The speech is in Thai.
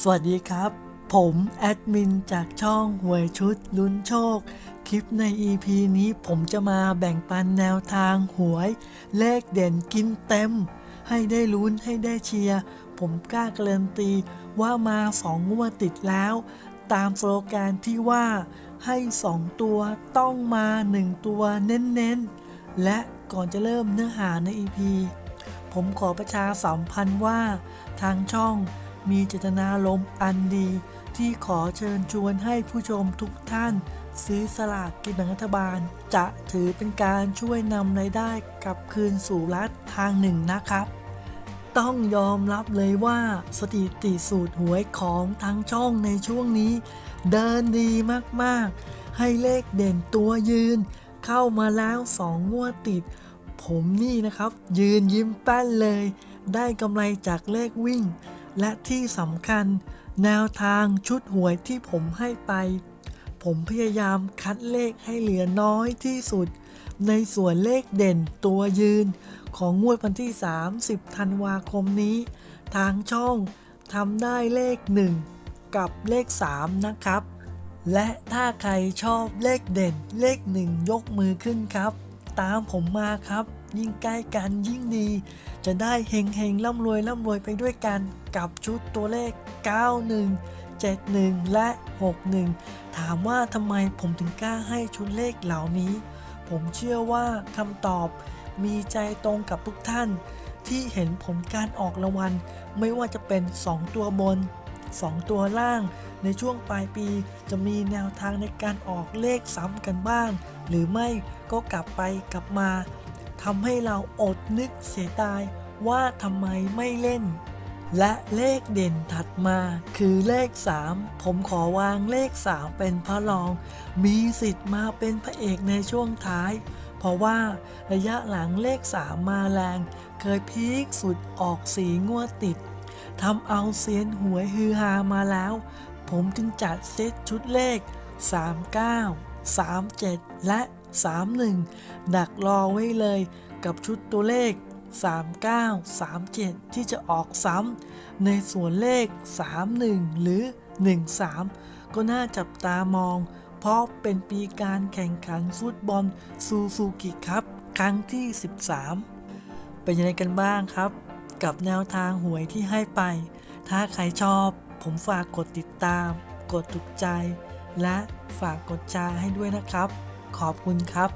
สวัสดีครับ ผมแอดมินจากช่องหวยชุดลุ้นโชค คลิปใน EP นี้ผมจะมาแบ่งปันแนวทางหวย เลขเด่นกินเต็ม ให้ได้ลุ้นให้ได้เชียร์ ผมกล้าการันตีว่ามาสองงวดติดแล้ว ตามสโลแกนที่ว่าให้สองตัวต้องมาหนึ่งตัวเน้นๆ และก่อนจะเริ่มเนื้อหาใน EP ผมขอประชาสัมพันธ์ว่าทางช่อง มีเจตนาลมอันดี ที่ขอเชิญชวนให้ผู้ชมทุกท่าน ซื้อสลากกินแบ่งรัฐบาล จะถือเป็นการช่วยนำรายได้กลับคืนสู่รัฐทางหนึ่งนะครับ ต้องยอมรับเลยว่าสถิติสูตรหวยของทางช่องในช่วงนี้ เดินดีมากๆ ให้เลขเด่นตัวยืน เข้ามาแล้วสองงวดติด ผมนี่นะครับ ยืนยิ้มแป้นเลย ได้กำไรจากเลขวิ่ง และที่สำคัญ แนวทางชุดหวยที่ผมให้ไป ผมพยายามคัดเลขให้เหลือน้อยที่สุด ในส่วนเลขเด่นตัวยืน ของงวดวันที่ 30 ธันวาคมนี้ ทางช่องทำได้เลข 1 กับเลข 3 นะครับ และถ้าใครชอบเลขเด่นเลข 1 ยกมือขึ้นครับ ตามผมมาครับ ยิ่งใกล้กันยิ่งดี จะได้เฮงเฮงร่ำรวยร่ำรวยไปด้วยกันกับชุดตัวเลข 91 71 และ 61 ถามว่าทำไมผมถึงกล้าให้ชุดเลขเหล่านี้ ผมเชื่อว่าคำตอบมีใจตรงกับทุกท่าน ที่เห็นผลการออกรางวัลไม่ว่าจะเป็น 2 ตัวบน 2 ตัวล่าง ในช่วงปลายปีจะมีแนวทางในการออกเลขซ้ำกันบ้าง หรือไม่ก็กลับไปกลับมาทำให้เราอดนึกเสียดายว่าทำไมไม่เล่น และเลขเด่นถัดมาคือเลข 3 ผมขอวางเลข 3 เป็นพระรอง มีสิทธิ์มาเป็นพระเอกในช่วงท้าย เพราะว่าระยะหลังเลข 3 มาแรง เคยพีคสุดออกสีงวดติด ทำเอาเซียนหวยฮือฮามาแล้ว ผมจึงจัดเซตชุดเลข 39 37 และ 31 ดักรอไว้เลยกับชุดตัวเลข 39 37 ที่จะออกซ้ำในส่วนเลข 31 หรือ 13 ก็น่าจับตามอง เพราะเป็นปีการแข่งขันฟุตบอลซูซูกิครับ ครั้งที่ 13 เป็นยังไงกันบ้างครับ กับแนวทางหวยที่ให้ไป ถ้าใครชอบผมฝากกดติดตาม กดถูกใจ และฝากกดแชร์ให้ด้วยนะครับ ขอบคุณครับ